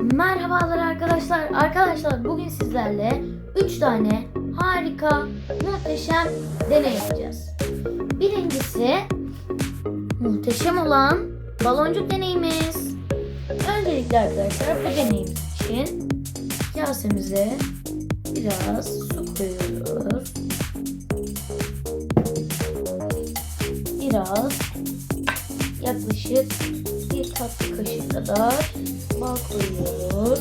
Merhabalar arkadaşlar. Arkadaşlar bugün sizlerle 3 tane harika, muhteşem deney yapacağız. Birincisi muhteşem olan baloncuk deneyimiz. Öncelikle arkadaşlar bu deneyimiz için kasemize biraz su koyuyoruz. Biraz yaklaşık bir tatlı kaşık kadar bal koyuyoruz.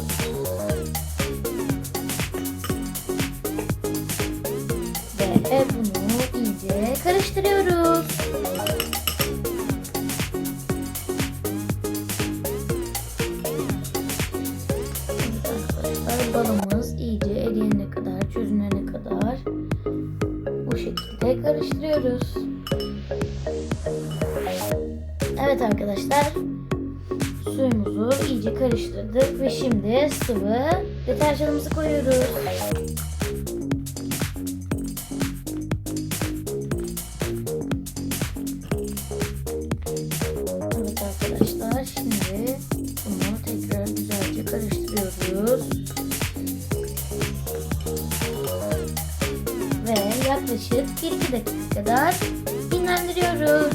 Ve bunu iyice karıştırıyoruz. Arkadaşlar balımız iyice eriyene kadar, çözünene kadar bu şekilde karıştırıyoruz. Evet arkadaşlar suyumuzu iyice karıştırdık ve şimdi sıvı deterjanımızı koyuyoruz. Evet arkadaşlar şimdi bunu tekrar güzelce karıştırıyoruz. Ve yaklaşık 1-2 dakika kadar dinlendiriyoruz.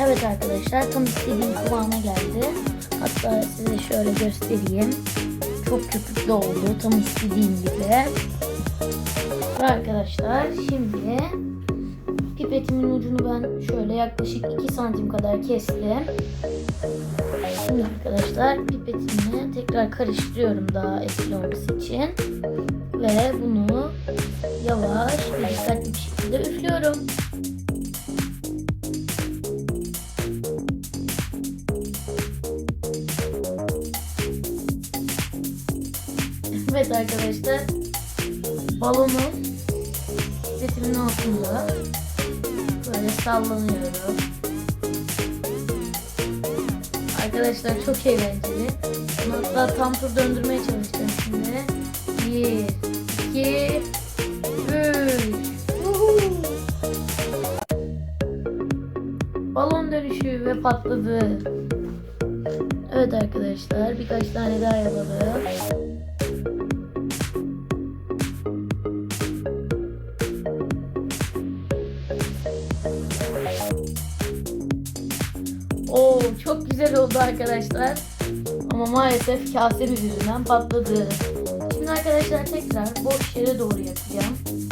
Evet arkadaşlar tam istediğim kıvama geldi. Hatta size şöyle göstereyim. Çok köpüklü oldu tam istediğim gibi. Ve arkadaşlar şimdi pipetimin ucunu ben şöyle yaklaşık 2 santim kadar kestim. Şimdi arkadaşlar pipetimi tekrar karıştırıyorum daha etkili olması için. Ve bunu yavaş ve dikkatli bir şekilde üflüyorum. Evet arkadaşlar balonum pipetimin altında böyle sallanıyorum. Arkadaşlar çok eğlenceli. Hatta tam tur döndürmeye çalışacağım şimdi. Bir, iki, üç. Woohoo! Balon dönüşü ve patladı. Evet arkadaşlar birkaç tane daha yapalım. Oldu arkadaşlar. Ama maalesef kasemiz yüzünden patladı. Şimdi arkadaşlar tekrar boş yere doğru yapacağım.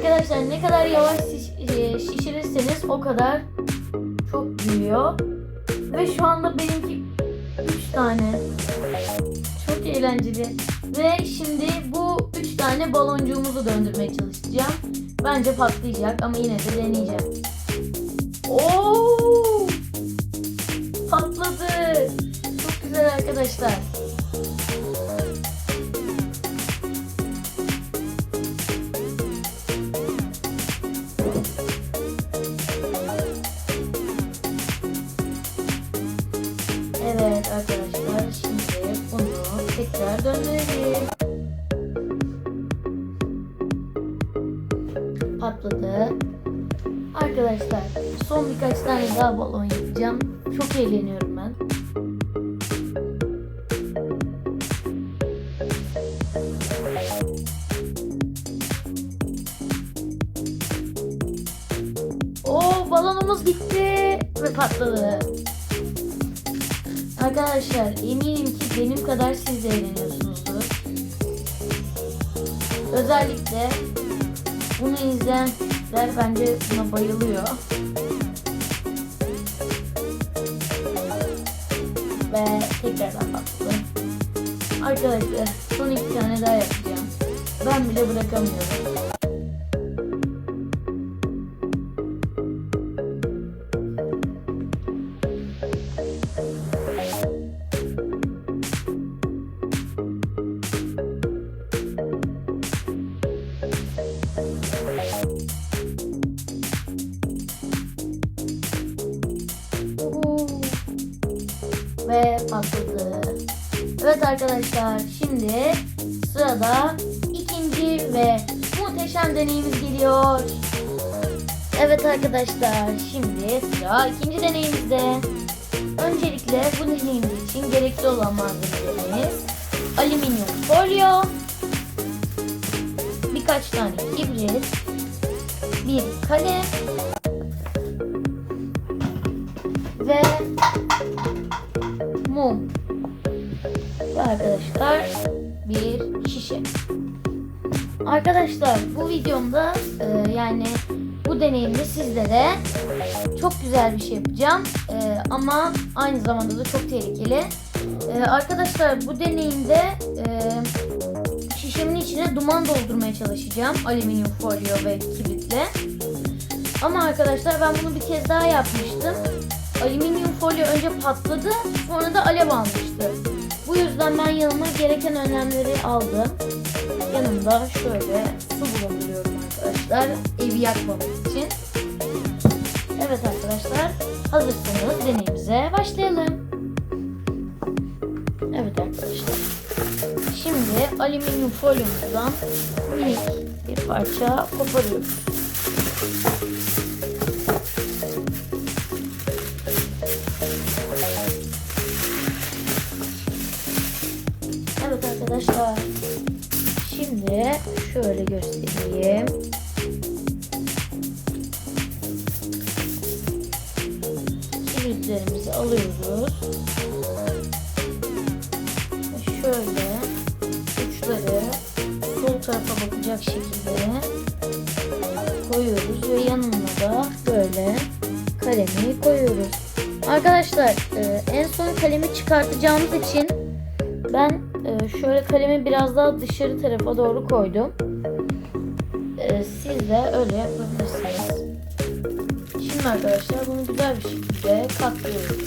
Arkadaşlar ne kadar yavaş e, şişirirseniz o kadar çok büyüyor. Ve şu anda benimki 3 tane. Çok eğlenceli. Ve şimdi bu 3 tane baloncuğumuzu döndürmeye çalışacağım. Bence patlayacak ama yine de deneyeceğim. Oo! Patladı. Çok güzel arkadaşlar. Patladı. Arkadaşlar son birkaç tane daha balon yapacağım. Çok eğleniyorum ben. Oo balonumuz bitti ve patladı. Arkadaşlar eminim ki benim kadar siz de eğleniyorsunuzdur. Özellikle bunu izleyenler bence buna bayılıyor. Ve tekrardan patladı. Arkadaşlar son iki tane daha yapacağım. Ben bile bırakamıyorum. Arkadaşlar şimdi sırada ikinci ve muhteşem deneyimiz geliyor. Evet arkadaşlar şimdi sıra ikinci deneyimizde. Öncelikle bu deneyimiz için gerekli olan malzemelerimiz alüminyum folyo, birkaç tane kibrit, bir kalem ve arkadaşlar bir şişe. Arkadaşlar bu videomda e, yani bu deneyimde sizlere çok güzel bir şey yapacağım E, ama aynı zamanda da çok tehlikeli. E, arkadaşlar bu deneyimde e, şişemin içine duman doldurmaya çalışacağım alüminyum folyo ve kibritle. Ama arkadaşlar ben bunu bir kez daha yapmıştım. Alüminyum folyo önce patladı sonra da alev almıştı. Bu yüzden ben yanıma gereken önlemleri aldım. Yanımda şöyle su bulunduruyorum arkadaşlar. Evi yakmamak için. Evet arkadaşlar hazırsanız deneyimize başlayalım. Evet arkadaşlar. Şimdi alüminyum folyomuzdan minik bir parça koparıyoruz. Şöyle göstereyim. Kibritlerimizi alıyoruz. Şöyle uçları sol tarafa bakacak şekilde koyuyoruz ve yanına da böyle kalemi koyuyoruz. Arkadaşlar e, en son kalemi çıkartacağımız için ben şöyle kalemi biraz daha dışarı tarafa doğru koydum. E, siz de öyle yapabilirsiniz. Şimdi arkadaşlar bunu güzel bir şekilde katlıyoruz.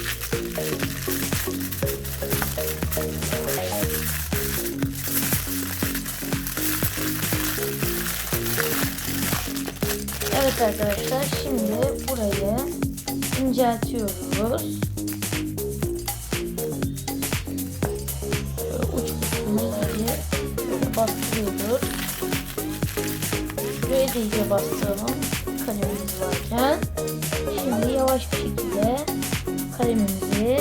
Evet arkadaşlar şimdi burayı inceltiyoruz. İyice bastıralım kalemimiz varken. Şimdi yavaş bir şekilde kalemimizi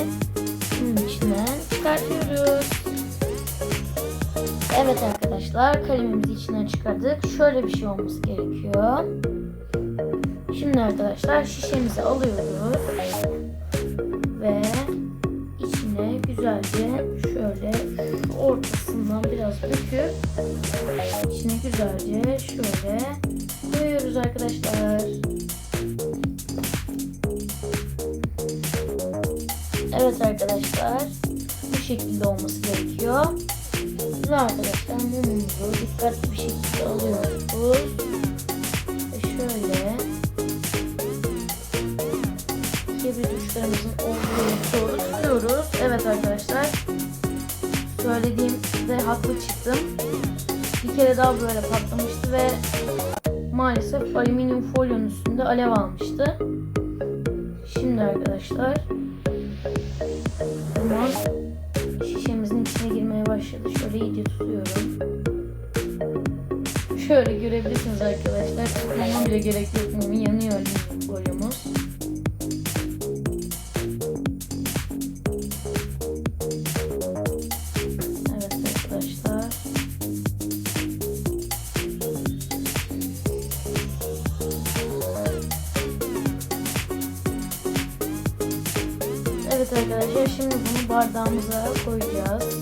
bunun içinden çıkartıyoruz. Evet arkadaşlar kalemimizi içinden çıkardık. Şöyle bir şey olması gerekiyor. Şimdi arkadaşlar şişemizi alıyoruz ve içine güzelce şöyle ortasından biraz döküp içine güzelce şöyle koyuyoruz arkadaşlar. Evet arkadaşlar bu şekilde olması gerekiyor. Ve arkadaşlar mumumuzu dikkatli bir şekilde alıyoruz. Ve şöyle kibrit uçlarımızın olduğu yere doğru tutuyoruz. Evet arkadaşlar. Söylediğimde haklı çıktım. Bir kere daha böyle patlamıştı ve maalesef alüminyum folyonun üstünde alev almıştı. Şimdi arkadaşlar duman şişemizin içine girmeye başladı. Şöyle iyice tutuyorum. Şöyle görebilirsiniz arkadaşlar. Tutmama bile gerek yok. Yanıyor alüminyum folyomuz. Evet arkadaşlar şimdi bunu bardağımıza koyacağız.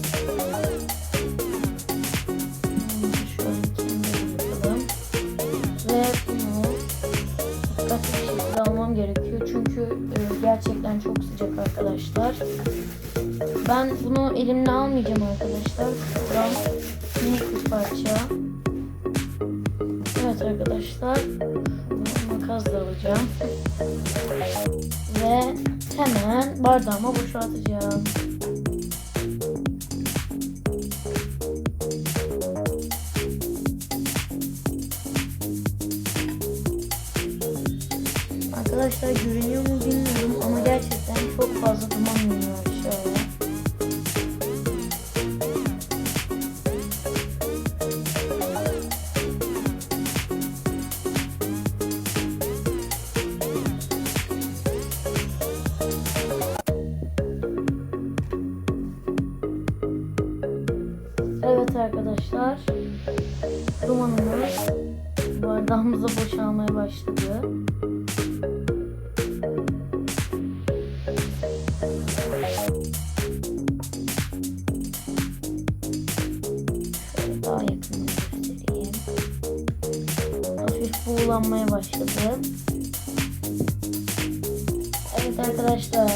Ve dikkatli bir şekilde almam gerekiyor. Çünkü e, gerçekten çok sıcak arkadaşlar. Ben bunu elimle almayacağım arkadaşlar. Buradan minik bir parça. Evet arkadaşlar. Makasla alacağım. Ve hemen bardağıma boşaltacağım. Arkadaşlar görünüyor Hafif buğulanmaya başladı. Evet arkadaşlar.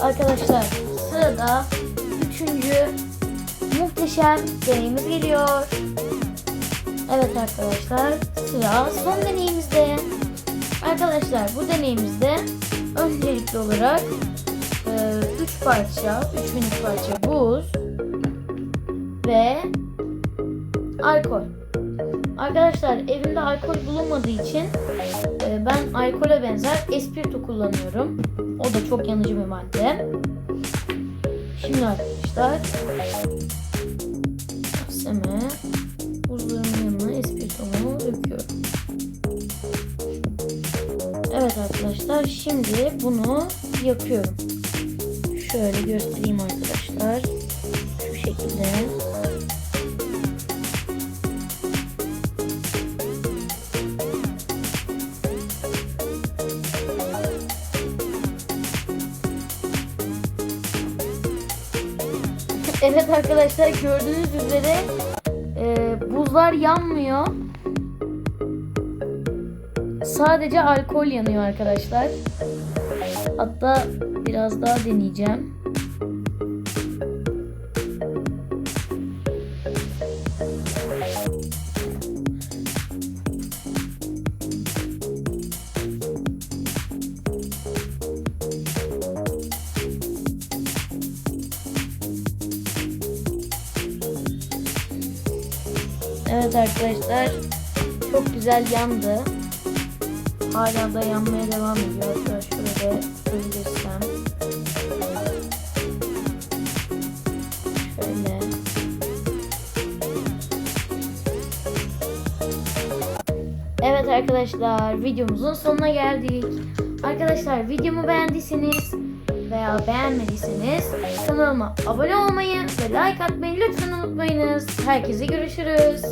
Arkadaşlar sırada üçüncü muhteşem deneyimiz geliyor. Evet arkadaşlar sıra son deneyimizde. Arkadaşlar bu deneyimizde öncelikli olarak 3 parça, 3 minik parça buz ve alkol. Arkadaşlar evimde alkol bulunmadığı için e, ben alkole benzer espirto kullanıyorum. O da çok yanıcı bir madde. Şimdi arkadaşlar kaseme buzlarımın yanına espirtomu döküyorum. Evet arkadaşlar şimdi bunu yakıyorum. Şöyle göstereyim arkadaşlar. Şu şekilde. Evet arkadaşlar gördüğünüz üzere e, buzlar yanmıyor. Sadece alkol yanıyor arkadaşlar. Hatta biraz daha deneyeceğim. Evet arkadaşlar çok güzel yandı. Hala da yanmaya devam ediyor. Hatta şöyle tutabilirsem. Şöyle. Evet arkadaşlar videomuzun sonuna geldik. Arkadaşlar videomu beğendiyseniz veya beğenmediyseniz kanalıma abone olmayı ve like atmayı lütfen unutmayınız. Herkese görüşürüz.